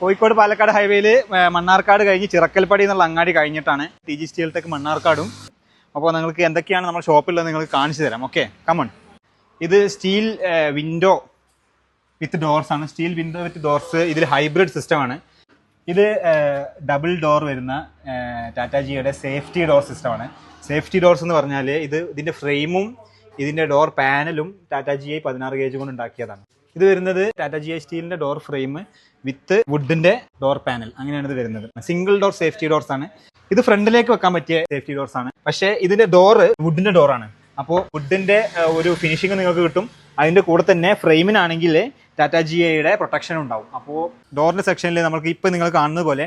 കോഴിക്കോട് പാലക്കാട് ഹൈവേയിൽ മണ്ണാർക്കാട് കഴിഞ്ഞ് ചിറക്കൽപ്പടി എന്നുള്ള അങ്ങാടി കഴിഞ്ഞിട്ടാണ് ടി ജി സ്റ്റീൽ ടെക് മണ്ണാർക്കാടും. അപ്പോൾ നിങ്ങൾക്ക് എന്തൊക്കെയാണ് നമ്മുടെ ഷോപ്പിലുള്ളത് നിങ്ങൾക്ക് കാണിച്ചു തരാം. ഓക്കെ കമൺ ഇത് സ്റ്റീൽ വിൻഡോ വിത്ത് ഡോർസ് ആണ്. സ്റ്റീൽ വിൻഡോ വിത്ത് ഡോർസ് ഇതിൽ ഹൈബ്രിഡ് സിസ്റ്റമാണ് ഇത് ഡബിൾ ഡോർ വരുന്ന ടാറ്റ ജിയുടെ സേഫ്റ്റി ഡോർ സിസ്റ്റമാണ് സേഫ്റ്റി ഡോർസ് എന്ന് പറഞ്ഞാൽ ഇത് ഇതിന്റെ ഫ്രെയിമും ഇതിന്റെ ഡോർ പാനലും ടാറ്റ ജി ഐ പതിനാറ് ഗേജ് കൊണ്ട് ഉണ്ടാക്കിയതാണ്. ഇത് വരുന്നത് ടാറ്റ ജി ഐ സ്റ്റീലിന്റെ ഡോർ ഫ്രെയിം വിത്ത് വുഡിന്റെ ഡോർ പാനൽ അങ്ങനെയാണ് ഇത് വരുന്നത്. സിംഗിൾ ഡോർ സേഫ്റ്റി ഡോർസ് ആണ്. ഇത് ഫ്രണ്ടിലേക്ക് വെക്കാൻ പറ്റിയ സേഫ്റ്റി ഡോർസ് ആണ്. പക്ഷേ ഇതിന്റെ ഡോറ് വുഡിന്റെ ഡോറാണ് അപ്പോൾ വുഡിന്റെ ഒരു ഫിനിഷിംഗ് നിങ്ങൾക്ക് കിട്ടും. അതിന്റെ കൂടെ തന്നെ ഫ്രെയിമിനാണെങ്കിൽ ടാറ്റ ജി ഐയുടെ പ്രൊട്ടക്ഷൻ ഉണ്ടാവും. അപ്പോൾ ഡോറിന്റെ സെക്ഷനിൽ നമുക്ക് ഇപ്പം നിങ്ങൾ കാണുന്നത് പോലെ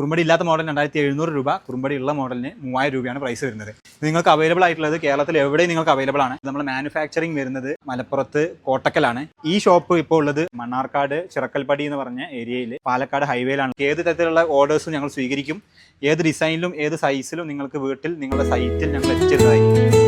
കുറുമ്പടി ഇല്ലാത്ത മോഡൽ രണ്ടായിരത്തി എഴുന്നൂറ് രൂപ കുറുമ്പടി ഉള്ള മോഡലിന് മൂവായിരം രൂപയാണ് പ്രൈസ് വരുന്നത്. നിങ്ങൾക്ക് അവൈലബിൾ ആയിട്ടുള്ളത് കേരളത്തിൽ എവിടെയും നിങ്ങൾക്ക് അവൈലബിൾ ആണ്. നമ്മൾ മാനുഫാക്ചറിംഗ് വരുന്നത് മലപ്പുറത്ത് കോട്ടക്കലാണ്. ഈ ഷോപ്പ് ഇപ്പോൾ ഉള്ളത് മണ്ണാർക്കാട് ചിറക്കൽപ്പടി എന്ന് പറഞ്ഞ ഏരിയയിൽ പാലക്കാട് ഹൈവേയിലാണ് ഏത് തരത്തിലുള്ള ഓർഡേഴ്സും ഞങ്ങൾ സ്വീകരിക്കും. ഏത് ഡിസൈനിലും ഏത് സൈസിലും നിങ്ങൾക്ക് വീട്ടിൽ നിങ്ങളുടെ സൈറ്റിൽ ഞങ്ങൾ എത്തിച്ചിരുന്നതായിരിക്കും.